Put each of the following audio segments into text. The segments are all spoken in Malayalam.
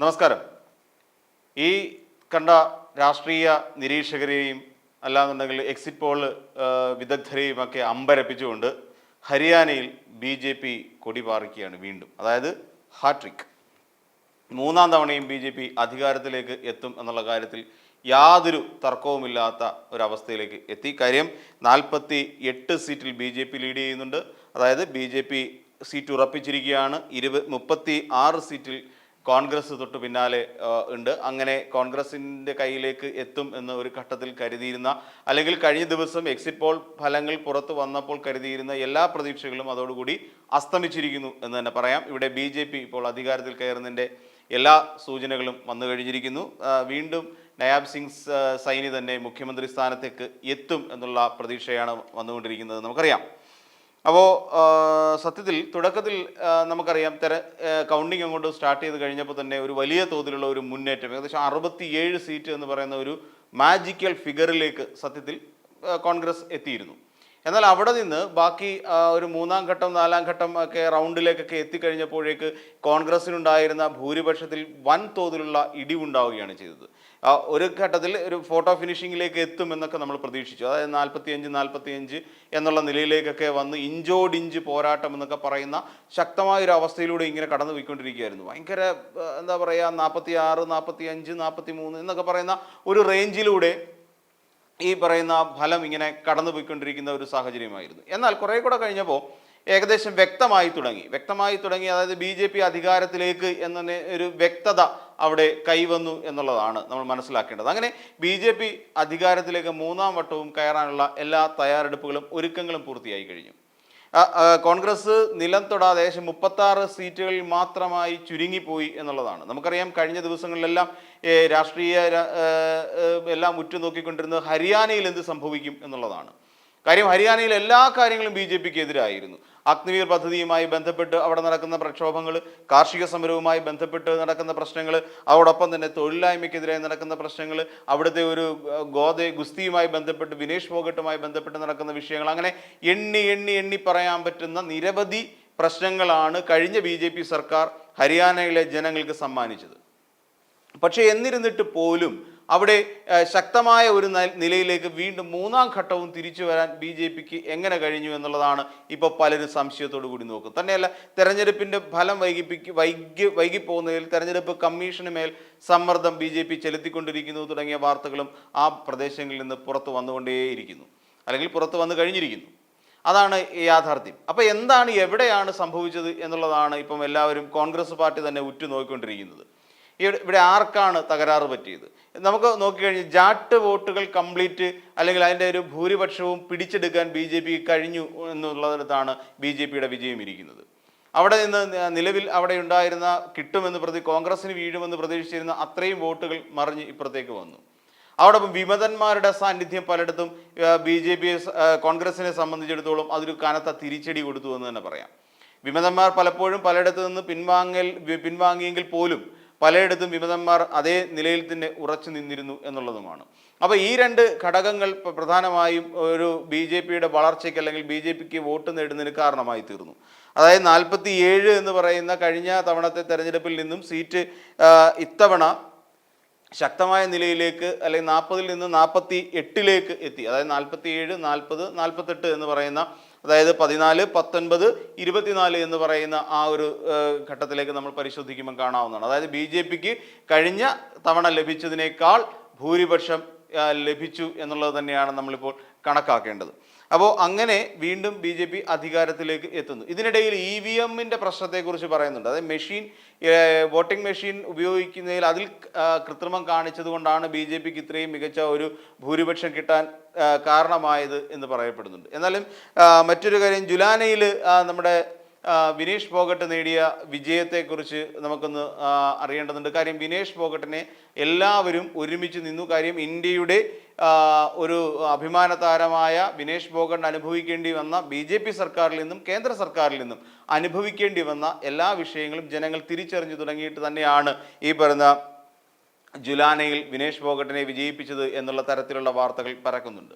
നമസ്കാരം. ഈ കണ്ട രാഷ്ട്രീയ നിരീക്ഷകരെയും അല്ലാന്നുണ്ടെങ്കിൽ എക്സിറ്റ് പോൾ വിദഗ്ധരെയും ഒക്കെ അമ്പരപ്പിച്ചുകൊണ്ട് ഹരിയാനയിൽ ബി ജെ പി കൊടി പാറിക്കുകയാണ് വീണ്ടും. അതായത് ഹാട്രിക്. മൂന്നാം തവണയും ബി ജെ പി അധികാരത്തിലേക്ക് എത്തും എന്നുള്ള കാര്യത്തിൽ യാതൊരു തർക്കവുമില്ലാത്ത ഒരവസ്ഥയിലേക്ക് എത്തി. കാര്യം നാൽപ്പത്തി എട്ട് സീറ്റിൽ ബി ജെ പി ലീഡ് ചെയ്യുന്നുണ്ട്. അതായത് ബി ജെ പി സീറ്റ് ഉറപ്പിച്ചിരിക്കുകയാണ്. ഇരുപത് മുപ്പത്തി ആറ് സീറ്റിൽ കോൺഗ്രസ് തൊട്ട് പിന്നാലെ ഉണ്ട്. അങ്ങനെ കോൺഗ്രസിന്റെ കയ്യിലേക്ക് എത്തും എന്ന് ഒരു ഘട്ടത്തിൽ കരുതിയിരുന്ന അല്ലെങ്കിൽ കഴിഞ്ഞ ദിവസം എക്സിറ്റ് പോൾ ഫലങ്ങൾ പുറത്തു വന്നപ്പോൾ കരുതിയിരുന്ന എല്ലാ പ്രതീക്ഷകളും അതോടുകൂടി അസ്തമിച്ചിരിക്കുന്നു എന്ന് തന്നെ പറയാം. ഇവിടെ ബി ഇപ്പോൾ അധികാരത്തിൽ കയറുന്നതിന്റെ എല്ലാ സൂചനകളും വന്നു കഴിഞ്ഞിരിക്കുന്നു. വീണ്ടും നയാബ് സിംഗ് സൈനി തന്നെ മുഖ്യമന്ത്രി സ്ഥാനത്തേക്ക് എത്തും എന്നുള്ള പ്രതീക്ഷയാണ് വന്നുകൊണ്ടിരിക്കുന്നത്. നമുക്കറിയാം. അപ്പോൾ സത്യത്തിൽ തുടക്കത്തിൽ നമുക്കറിയാം തെര കൗണ്ടിങ് അങ്ങോട്ട് സ്റ്റാർട്ട് ചെയ്ത് കഴിഞ്ഞപ്പോൾ തന്നെ ഒരു വലിയ തോതിലുള്ള ഒരു മുന്നേറ്റം ഏകദേശം അറുപത്തിയേഴ് സീറ്റ് എന്ന് പറയുന്ന ഒരു മാജിക്കൽ ഫിഗറിലേക്ക് സത്യത്തിൽ കോൺഗ്രസ് എത്തിയിരുന്നു. എന്നാൽ അവിടെ നിന്ന് ബാക്കി ഒരു മൂന്നാം ഘട്ടം നാലാം ഘട്ടം ഒക്കെ റൗണ്ടിലേക്കൊക്കെ എത്തിക്കഴിഞ്ഞപ്പോഴേക്ക് കോൺഗ്രസിനുണ്ടായിരുന്ന ഭൂരിപക്ഷത്തിൽ വൻ തോതിലുള്ള ഇടിവുണ്ടാവുകയാണ് ചെയ്തത്. ഒരു ഘട്ടത്തിൽ ഒരു ഫോട്ടോ ഫിനിഷിങ്ങിലേക്ക് എത്തുമെന്നൊക്കെ നമ്മൾ പ്രതീക്ഷിച്ചു. അതായത് നാൽപ്പത്തിയഞ്ച് നാൽപ്പത്തിയഞ്ച് എന്നുള്ള നിലയിലേക്കൊക്കെ വന്ന് ഇഞ്ചോടിഞ്ച് പോരാട്ടം എന്നൊക്കെ പറയുന്ന ശക്തമായ ഒരു അവസ്ഥയിലൂടെ ഇങ്ങനെ കടന്നു പോയിക്കൊണ്ടിരിക്കുകയായിരുന്നു. ഭയങ്കര എന്താ പറയുക നാൽപ്പത്തി ആറ് നാൽപ്പത്തി അഞ്ച് നാൽപ്പത്തി മൂന്ന് എന്നൊക്കെ പറയുന്ന ഒരു റേഞ്ചിലൂടെ ഈ പറയുന്ന ഫലം ഇങ്ങനെ കടന്നു പോയിക്കൊണ്ടിരിക്കുന്ന ഒരു സാഹചര്യമായിരുന്നു. എന്നാൽ കുറേ കൂടെ കഴിഞ്ഞപ്പോൾ ഏകദേശം വ്യക്തമായി തുടങ്ങി. വ്യക്തമായി തുടങ്ങി അതായത് ബി ജെ പി അധികാരത്തിലേക്ക് എന്ന ഒരു വ്യക്തത അവിടെ കൈവന്നു എന്നുള്ളതാണ് നമ്മൾ മനസ്സിലാക്കേണ്ടത്. അങ്ങനെ ബി ജെ പി അധികാരത്തിലേക്ക് മൂന്നാം വട്ടവും കയറാനുള്ള എല്ലാ തയ്യാറെടുപ്പുകളും ഒരുക്കങ്ങളും പൂർത്തിയായി കഴിഞ്ഞു. കോൺഗ്രസ് നിലം തൊടാതെ ഏകദേശം മുപ്പത്താറ് സീറ്റുകളിൽ മാത്രമായി ചുരുങ്ങിപ്പോയി എന്നുള്ളതാണ്. നമുക്കറിയാം കഴിഞ്ഞ ദിവസങ്ങളിലെല്ലാം രാഷ്ട്രീയ എല്ലാം ഉറ്റുനോക്കിക്കൊണ്ടിരുന്നത് ഹരിയാനയിൽ എന്ത് സംഭവിക്കും എന്നുള്ളതാണ്. കാര്യം ഹരിയാനയിൽ എല്ലാ കാര്യങ്ങളും ബി ജെ പിക്ക് എതിരായിരുന്നു. അഗ്നിവീർ പദ്ധതിയുമായി ബന്ധപ്പെട്ട് അവിടെ നടക്കുന്ന പ്രക്ഷോഭങ്ങൾ കാർഷിക സമരവുമായി ബന്ധപ്പെട്ട് നടക്കുന്ന പ്രശ്നങ്ങൾ അതോടൊപ്പം തന്നെ തൊഴിലില്ലായ്മയ്ക്കെതിരായി നടക്കുന്ന പ്രശ്നങ്ങൾ അവിടുത്തെ ഒരു ഗോദ ഗുസ്തിയുമായി ബന്ധപ്പെട്ട് വിനേഷ് ഫോഗട്ടുമായി ബന്ധപ്പെട്ട് നടക്കുന്ന വിഷയങ്ങൾ അങ്ങനെ എണ്ണി എണ്ണി എണ്ണി പറയാൻ പറ്റുന്ന നിരവധി പ്രശ്നങ്ങളാണ് കഴിഞ്ഞ ബി സർക്കാർ ഹരിയാനയിലെ ജനങ്ങൾക്ക് സമ്മാനിച്ചത്. പക്ഷേ എന്നിരുന്നിട്ട് പോലും അവിടെ ശക്തമായ ഒരു നിലയിലേക്ക് വീണ്ടും മൂന്നാം ഘട്ടവും തിരിച്ചു വരാൻ ബി ജെ പിക്ക് എങ്ങനെ കഴിഞ്ഞു എന്നുള്ളതാണ് ഇപ്പോൾ പലരും സംശയത്തോടു കൂടി നോക്കും തന്നെയല്ല തെരഞ്ഞെടുപ്പിന്റെ ഫലം വൈകിപ്പിക്ക് വൈകി വൈകിപ്പോകുന്നതിൽ തെരഞ്ഞെടുപ്പ് കമ്മീഷന് മേൽ സമ്മർദ്ദം ബി ജെ പി ചെലുത്തിക്കൊണ്ടിരിക്കുന്നു തുടങ്ങിയ വാർത്തകളും ആ പ്രദേശങ്ങളിൽ നിന്ന് പുറത്തു വന്നുകൊണ്ടേയിരിക്കുന്നു. അല്ലെങ്കിൽ പുറത്തു വന്നു കഴിഞ്ഞിരിക്കുന്നു. അതാണ് യാഥാർത്ഥ്യം. അപ്പോൾ എന്താണ് എവിടെയാണ് സംഭവിച്ചത് എന്നുള്ളതാണ് ഇപ്പം എല്ലാവരും കോൺഗ്രസ് പാർട്ടി തന്നെ ഉറ്റുനോക്കിക്കൊണ്ടിരിക്കുന്നത്. ഇവിടെ ആർക്കാണ് തകരാറ് പറ്റിയത്? നമുക്ക് നോക്കിക്കഴിഞ്ഞാൽ ജാട്ട് വോട്ടുകൾ കംപ്ലീറ്റ് അല്ലെങ്കിൽ അതിന്റെ ഒരു ഭൂരിപക്ഷവും പിടിച്ചെടുക്കാൻ ബി ജെ പി കഴിഞ്ഞു എന്നുള്ളിടത്താണ് ബി ജെ പിയുടെ വിജയം ഇരിക്കുന്നത്. അവിടെ നിന്ന് നിലവിൽ അവിടെ ഉണ്ടായിരുന്ന കിട്ടുമെന്ന് പ്രതി കോൺഗ്രസിന് വീഴുമെന്ന് പ്രതീക്ഷിച്ചിരുന്ന അത്രയും വോട്ടുകൾ മറിഞ്ഞ് ഇപ്പുറത്തേക്ക് വന്നു. അവിടെ വിമതന്മാരുടെ സാന്നിധ്യം പലയിടത്തും ബി ജെ പി കോൺഗ്രസിനെ സംബന്ധിച്ചിടത്തോളം അതൊരു കനത്ത തിരിച്ചടി കൊടുത്തു എന്ന് തന്നെ പറയാം. വിമതന്മാർ പലപ്പോഴും പലയിടത്തു നിന്ന് പിൻവാങ്ങൽ പിൻവാങ്ങിയെങ്കിൽ പോലും പലയിടത്തും വിമതന്മാർ അതേ നിലയിൽ തന്നെ ഉറച്ചു നിന്നിരുന്നു എന്നുള്ളതുമാണ്. അപ്പോൾ ഈ രണ്ട് ഘടകങ്ങൾ പ്രധാനമായും ഒരു ബി ജെ പിയുടെ വളർച്ചയ്ക്ക് അല്ലെങ്കിൽ ബി ജെ പിക്ക് വോട്ട് നേടുന്നതിന് കാരണമായി തീർന്നു. അതായത് നാൽപ്പത്തി ഏഴ് എന്ന് പറയുന്ന കഴിഞ്ഞ തവണത്തെ തെരഞ്ഞെടുപ്പിൽ നിന്നും സീറ്റ് ഇത്തവണ ശക്തമായ നിലയിലേക്ക് അല്ലെങ്കിൽ നാൽപ്പതിൽ നിന്ന് നാൽപ്പത്തി എട്ടിലേക്ക് എത്തി. അതായത് നാൽപ്പത്തി ഏഴ് നാൽപ്പത് നാൽപ്പത്തെട്ട് എന്ന് പറയുന്ന അതായത് പതിനാല് പത്തൊൻപത് ഇരുപത്തിനാല് എന്ന് പറയുന്ന ആ ഒരു ഘട്ടത്തിലേക്ക് നമ്മൾ പരിശോധിക്കുമ്പോൾ കാണാവുന്നതാണ്. അതായത് ബി ജെ പിക്ക് കഴിഞ്ഞ തവണ ലഭിച്ചതിനേക്കാൾ ഭൂരിപക്ഷം ലഭിച്ചു എന്നുള്ളത് തന്നെയാണ് നമ്മളിപ്പോൾ കണക്കാക്കേണ്ടത്. അപ്പോൾ അങ്ങനെ വീണ്ടും ബി ജെ പി അധികാരത്തിലേക്ക് എത്തുന്നു. ഇതിനിടയിൽ ഇ വി എമ്മിന്റെ പ്രശ്നത്തെക്കുറിച്ച് പറയുന്നുണ്ട്. അതായത് മെഷീൻ വോട്ടിംഗ് മെഷീൻ ഉപയോഗിക്കുന്നതിൽ അതിൽ കൃത്രിമം കാണിച്ചത് കൊണ്ടാണ് ബി ജെ പിക്ക് ഇത്രയും മികച്ച ഒരു ഭൂരിപക്ഷം കിട്ടാൻ കാരണമായത് എന്ന് പറയപ്പെടുന്നുണ്ട്. എന്നാലും മറ്റൊരു കാര്യം ജുലാനയിൽ നമ്മുടെ വിനേഷ് ഫോഗട്ട് നേടിയ വിജയത്തെക്കുറിച്ച് നമുക്കൊന്ന് അറിയേണ്ടതുണ്ട്. കാര്യം വിനേഷ് ഫോഗട്ടിനെ എല്ലാവരും ഒരുമിച്ച് നിന്നു. കാര്യം ഇന്ത്യയുടെ ഒരു അഭിമാന താരമായ വിനേഷ് ഫോഗട്ട് അനുഭവിക്കേണ്ടി വന്ന ബി ജെ പി സർക്കാരിൽ നിന്നും കേന്ദ്ര സർക്കാരിൽ നിന്നും അനുഭവിക്കേണ്ടി വന്ന എല്ലാ വിഷയങ്ങളും ജനങ്ങൾ തിരിച്ചറിഞ്ഞു തുടങ്ങിയിട്ട് തന്നെയാണ് ഈ പറയുന്ന ജുലാനയിൽ വിനേഷ് ഫോഗട്ടിനെ വിജയിപ്പിച്ചത് എന്നുള്ള തരത്തിലുള്ള വാർത്തകൾ പരക്കുന്നുണ്ട്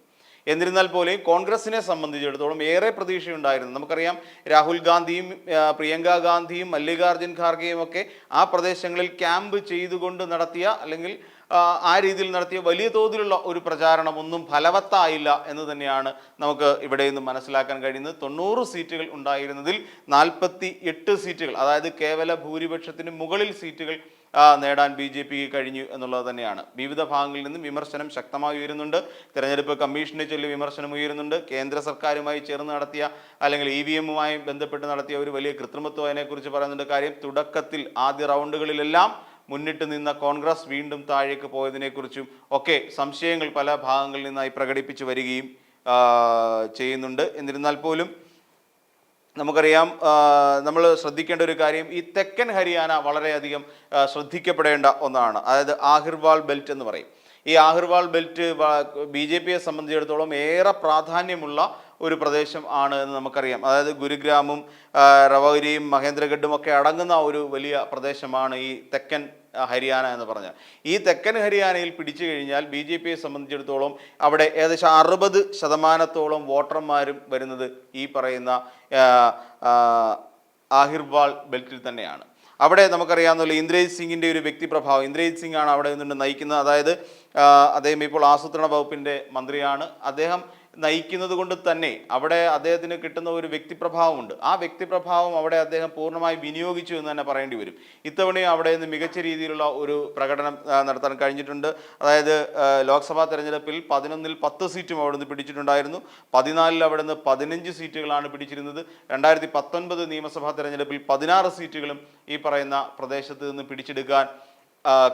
എന്നിരുന്നാൽ പോലെയും കോൺഗ്രസിനെ സംബന്ധിച്ചിടത്തോളം ഏറെ പ്രതീക്ഷയുണ്ടായിരുന്നു. നമുക്കറിയാം രാഹുൽ ഗാന്ധിയും പ്രിയങ്ക ഗാന്ധിയും മല്ലികാർജുൻ ഖാർഗെയും ഒക്കെ ആ പ്രദേശങ്ങളിൽ ക്യാമ്പ് ചെയ്തുകൊണ്ട് നടത്തിയ അല്ലെങ്കിൽ ആ, രീതിയിൽ നടത്തിയ വലിയ തോതിലുള്ള ഒരു പ്രചാരണം ഒന്നും ഫലവത്തായില്ല എന്ന് തന്നെയാണ് നമുക്ക് ഇവിടെ നിന്ന് മനസ്സിലാക്കാൻ കഴിയുന്നത്. തൊണ്ണൂറ് സീറ്റുകൾ ഉണ്ടായിരുന്നതിൽ നാൽപ്പത്തി എട്ട് സീറ്റുകൾ അതായത് കേവല ഭൂരിപക്ഷത്തിന് മുകളിൽ സീറ്റുകൾ നേടാൻ ബി ജെ പിക്ക് കഴിഞ്ഞു എന്നുള്ളത് തന്നെയാണ്. വിവിധ ഭാഗങ്ങളിൽ നിന്നും വിമർശനം ശക്തമായി ഉയരുന്നുണ്ട്. തെരഞ്ഞെടുപ്പ് കമ്മീഷനെ ചൊല്ലി വിമർശനം ഉയരുന്നുണ്ട്. കേന്ദ്ര സർക്കാരുമായി ചേർന്ന് നടത്തിയ അല്ലെങ്കിൽ ഇ വി എമ്മുമായി ബന്ധപ്പെട്ട് നടത്തിയ ഒരു വലിയ കൃത്രിമത്വം അതിനെക്കുറിച്ച് പറയുന്നുണ്ട്. കാര്യം തുടക്കത്തിൽ ആദ്യ റൗണ്ടുകളിലെല്ലാം മുന്നിട്ട് നിന്ന കോൺഗ്രസ് വീണ്ടും താഴേക്ക് പോയതിനെക്കുറിച്ചും ഒക്കെ സംശയങ്ങൾ പല ഭാഗങ്ങളിൽ നിന്നായി പ്രകടിപ്പിച്ചു വരികയും ചെയ്യുന്നുണ്ട്. എന്നിരുന്നാൽ പോലും നമുക്കറിയാം നമ്മൾ ശ്രദ്ധിക്കേണ്ട ഒരു കാര്യം ഈ തെക്കൻ ഹരിയാന വളരെയധികം ശ്രദ്ധിക്കപ്പെടേണ്ട ഒന്നാണ്. അതായത് ആഹിർവാൾ ബെൽറ്റ് എന്ന് പറയും. ഈ ആഹിർവാൾ ബെൽറ്റ് ബി ജെ പിയെ സംബന്ധിച്ചിടത്തോളം ഏറെ പ്രാധാന്യമുള്ള ഒരു പ്രദേശം ആണ് എന്ന് നമുക്കറിയാം. അതായത് ഗുരുഗ്രാമും റവഗിരിയും മഹേന്ദ്രഗഡും ഒക്കെ അടങ്ങുന്ന ഒരു വലിയ പ്രദേശമാണ് ഈ തെക്കൻ ഹരിയാന എന്ന് പറഞ്ഞാൽ. ഈ തെക്കൻ ഹരിയാനയിൽ പിടിച്ചു കഴിഞ്ഞാൽ ബി ജെ പിയെ സംബന്ധിച്ചിടത്തോളം അവിടെ ഏകദേശം അറുപത് ശതമാനത്തോളം വോട്ടർമാരും വരുന്നത് ഈ പറയുന്ന ആഹിർവാൾ ബെൽറ്റിൽ തന്നെയാണ്. അവിടെ നമുക്കറിയാവുന്നല്ലോ ഇന്ദ്രജിത് സിംഗിന്റെ ഒരു വ്യക്തിപ്രഭാവം ഇന്ദ്രജിത് സിംഗ് ആണ് അവിടെ നിന്നുകൊണ്ട് നയിക്കുന്നത്. അതായത് അദ്ദേഹം ഇപ്പോൾ ആസൂത്രണ വകുപ്പിന്റെ മന്ത്രിയാണ്. അദ്ദേഹം നയിക്കുന്നത് കൊണ്ട് തന്നെ അവിടെ അദ്ദേഹത്തിന് കിട്ടുന്ന ഒരു വ്യക്തിപ്രഭാവമുണ്ട്. ആ വ്യക്തിപ്രഭാവം അവിടെ അദ്ദേഹം പൂർണമായി വിനിയോഗിച്ചു എന്ന് തന്നെ പറയേണ്ടി വരും. ഇത്തവണയും അവിടെ നിന്ന് മികച്ച രീതിയിലുള്ള ഒരു പ്രകടനം നടത്താൻ കഴിഞ്ഞിട്ടുണ്ട്. അതായത് ലോക്സഭാ തെരഞ്ഞെടുപ്പിൽ പതിനൊന്നിൽ പത്ത് സീറ്റും അവിടെ നിന്ന് പിടിച്ചിട്ടുണ്ടായിരുന്നു. പതിനാലിൽ അവിടെ നിന്ന് പതിനഞ്ച് സീറ്റുകളാണ് പിടിച്ചിരുന്നത്. രണ്ടായിരത്തി പത്തൊൻപത് നിയമസഭാ തെരഞ്ഞെടുപ്പിൽ പതിനാറ് സീറ്റുകളും ഈ പറയുന്ന പ്രദേശത്ത് നിന്ന് പിടിച്ചെടുക്കാൻ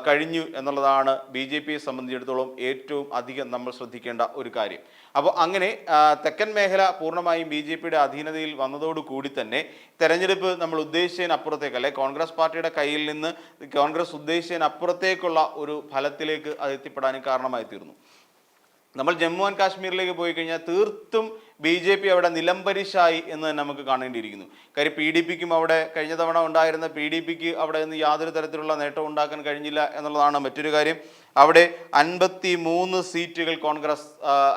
കഴിഞ്ഞു എന്നുള്ളതാണ് ബി ജെ പിയെ സംബന്ധിച്ചിടത്തോളം ഏറ്റവും അധികം നമ്മൾ ശ്രദ്ധിക്കേണ്ട ഒരു കാര്യം. അപ്പോൾ അങ്ങനെ തെക്കൻ മേഖല പൂർണമായും ബി ജെ പിയുടെ അധീനതയിൽ വന്നതോടുകൂടി തന്നെ തെരഞ്ഞെടുപ്പ് നമ്മൾ ഉദ്ദേശിച്ചതിനപ്പുറത്തേക്ക് അല്ലെ കോൺഗ്രസ് പാർട്ടിയുടെ കയ്യിൽ നിന്ന് കോൺഗ്രസ് ഉദ്ദേശിച്ചതിനപ്പുറത്തേക്കുള്ള ഒരു ഫലത്തിലേക്ക് അത് എത്തിപ്പെടാനും കാരണമായി തീർന്നു നമ്മൾ ജമ്മു ആൻഡ് കാശ്മീരിലേക്ക് പോയി കഴിഞ്ഞാൽ തീർത്തും ബി ജെ പി അവിടെ നിലംപരിശായി എന്ന് തന്നെ നമുക്ക് കാണേണ്ടിയിരിക്കുന്നു. കാര്യം പി ഡി പിക്കും അവിടെ കഴിഞ്ഞ തവണ ഉണ്ടായിരുന്ന പി ഡി പിക്ക് അവിടെ നിന്ന് യാതൊരു തരത്തിലുള്ള നേട്ടം ഉണ്ടാക്കാൻ കഴിഞ്ഞില്ല എന്നുള്ളതാണ് മറ്റൊരു കാര്യം. അവിടെ അൻപത്തി മൂന്ന് സീറ്റുകൾ കോൺഗ്രസ്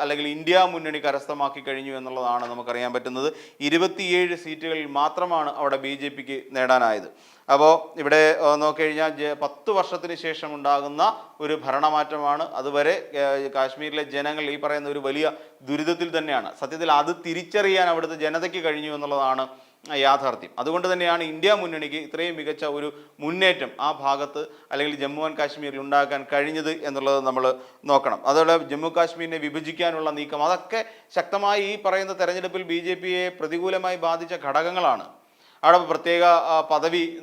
അല്ലെങ്കിൽ ഇന്ത്യ മുന്നണി കരസ്ഥമാക്കി കഴിഞ്ഞു എന്നുള്ളതാണ് നമുക്കറിയാൻ പറ്റുന്നത്. ഇരുപത്തിയേഴ് സീറ്റുകളിൽ മാത്രമാണ് അവിടെ ബി ജെ പിക്ക് നേടാനായത്. അപ്പോൾ ഇവിടെ നോക്കിക്കഴിഞ്ഞാൽ പത്ത് വർഷത്തിന് ശേഷം ഉണ്ടാകുന്ന ഒരു ഭരണമാറ്റമാണ്. അതുവരെ കാശ്മീരിലെ ജനങ്ങൾ ഈ പറയുന്ന ഒരു വലിയ ദുരിതത്തിൽ തന്നെയാണ്. സത്യത്തിൽ അത് തിരിച്ചറിയാൻ അവിടുത്തെ ജനതയ്ക്ക് കഴിഞ്ഞു എന്നുള്ളതാണ് യാഥാർത്ഥ്യം. അതുകൊണ്ട് തന്നെയാണ് ഇന്ത്യ മുന്നണിക്ക് ഇത്രയും മികച്ച ഒരു മുന്നേറ്റം ആ ഭാഗത്ത് അല്ലെങ്കിൽ ജമ്മു ആൻഡ് കാശ്മീരിൽ ഉണ്ടാക്കാൻ കഴിഞ്ഞത് എന്നുള്ളത് നമ്മൾ നോക്കണം. അതുപോലെ ജമ്മു കാശ്മീരിനെ വിഭജിക്കാനുള്ള നീക്കം അതൊക്കെ ശക്തമായി ഈ പറയുന്ന തെരഞ്ഞെടുപ്പിൽ ബി പ്രതികൂലമായി ബാധിച്ച ഘടകങ്ങളാണ്. അവിടെ പ്രത്യേക പദവി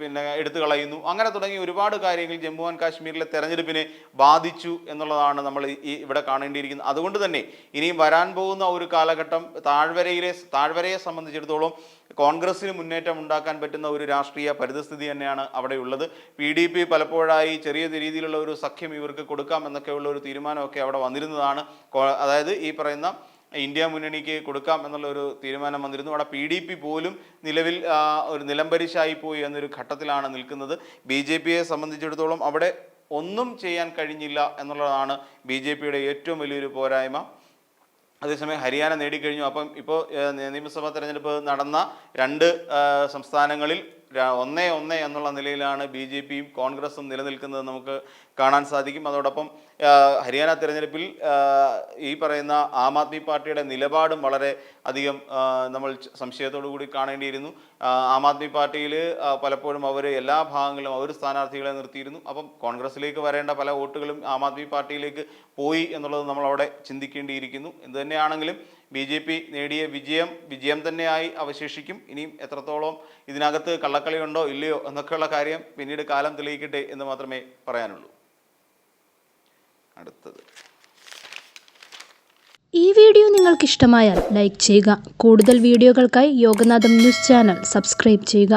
പിന്നെ എടുത്തു കളയുന്നു. അങ്ങനെ തുടങ്ങി ഒരുപാട് കാര്യങ്ങൾ ജമ്മു ആൻഡ് കാശ്മീരിലെ തെരഞ്ഞെടുപ്പിനെ ബാധിച്ചു എന്നുള്ളതാണ് നമ്മൾ ഈ- ഇവിടെ കാണേണ്ടിയിരിക്കുന്നത്. അതുകൊണ്ട് തന്നെ ഇനിയും വരാൻ പോകുന്ന ഒരു കാലഘട്ടം താഴ്വരയിലെ താഴ്വരയെ സംബന്ധിച്ചിടത്തോളം കോൺഗ്രസ്സിന് മുന്നേറ്റം ഉണ്ടാക്കാൻ പറ്റുന്ന ഒരു രാഷ്ട്രീയ പരിതസ്ഥിതി തന്നെയാണ് അവിടെ ഉള്ളത്. പി ഡി പി പലപ്പോഴായി ചെറിയ രീതിയിലുള്ള ഒരു സഖ്യം ഇവർക്ക് കൊടുക്കാം എന്നൊക്കെയുള്ള ഒരു തീരുമാനമൊക്കെ അവിടെ വന്നിരുന്നതാണ്. അതായത് ഈ പറയുന്ന ഇന്ത്യ മുന്നണിക്ക് കൊടുക്കാം എന്നുള്ള ഒരു തീരുമാനം വന്നിരുന്നു. അവിടെ പി ഡി പി പോലും നിലവിൽ ഒരു നിലംപരിശായി പോയി എന്നൊരു ഘട്ടത്തിലാണ് നിൽക്കുന്നത്. ബി ജെ പിയെ സംബന്ധിച്ചിടത്തോളം അവിടെ ഒന്നും ചെയ്യാൻ കഴിഞ്ഞില്ല എന്നുള്ളതാണ് ബി ജെ പിയുടെ ഏറ്റവും വലിയൊരു പോരായ്മ. അതേസമയം ഹരിയാന നേടിക്കഴിഞ്ഞു. അപ്പം ഇപ്പോൾ നിയമസഭാ തെരഞ്ഞെടുപ്പ് നടന്ന രണ്ട് സംസ്ഥാനങ്ങളിൽ ഒന്നേ ഒന്നേ എന്നുള്ള നിലയിലാണ് ബി ജെ പിയും കോൺഗ്രസും നിലനിൽക്കുന്നത് നമുക്ക് കാണാൻ സാധിക്കും. അതോടൊപ്പം ഹരിയാന തിരഞ്ഞെടുപ്പിൽ ഈ പറയുന്ന ആം ആദ്മി പാർട്ടിയുടെ നിലപാടും വളരെ അധികം നമ്മൾ സംശയത്തോടു കൂടി കാണേണ്ടിയിരുന്നു. ആം ആദ്മി പാർട്ടിയിൽ പലപ്പോഴും അവർ എല്ലാ ഭാഗങ്ങളിലും അവർ സ്ഥാനാർത്ഥികളെ നിർത്തിയിരുന്നു. അപ്പം കോൺഗ്രസിലേക്ക് വരേണ്ട പല വോട്ടുകളും ആം ആദ്മി പാർട്ടിയിലേക്ക് പോയി എന്നുള്ളത് നമ്മൾ അവിടെ ചിന്തിക്കേണ്ടിയിരിക്കുന്നു. എന്ത് തന്നെയാണെങ്കിലും ബി ജെ പി നേടിയ വിജയം വിജയം തന്നെയായി അവശേഷിക്കും. ഇനിയും എത്രത്തോളം ഇതിനകത്ത് കള്ളക്കളിയുണ്ടോ ഇല്ലയോ എന്നൊക്കെയുള്ള കാര്യം പിന്നീട് കാലം തെളിയിക്കട്ടെ എന്ന് മാത്രമേ പറയാനുള്ളൂ. അടുത്തത്. ഈ വീഡിയോ നിങ്ങൾക്ക് ഇഷ്ടമായാൽ ലൈക്ക് ചെയ്യുക. കൂടുതൽ വീഡിയോകൾക്കായി യോഗനാഥം ന്യൂസ് ചാനൽ സബ്സ്ക്രൈബ് ചെയ്യുക.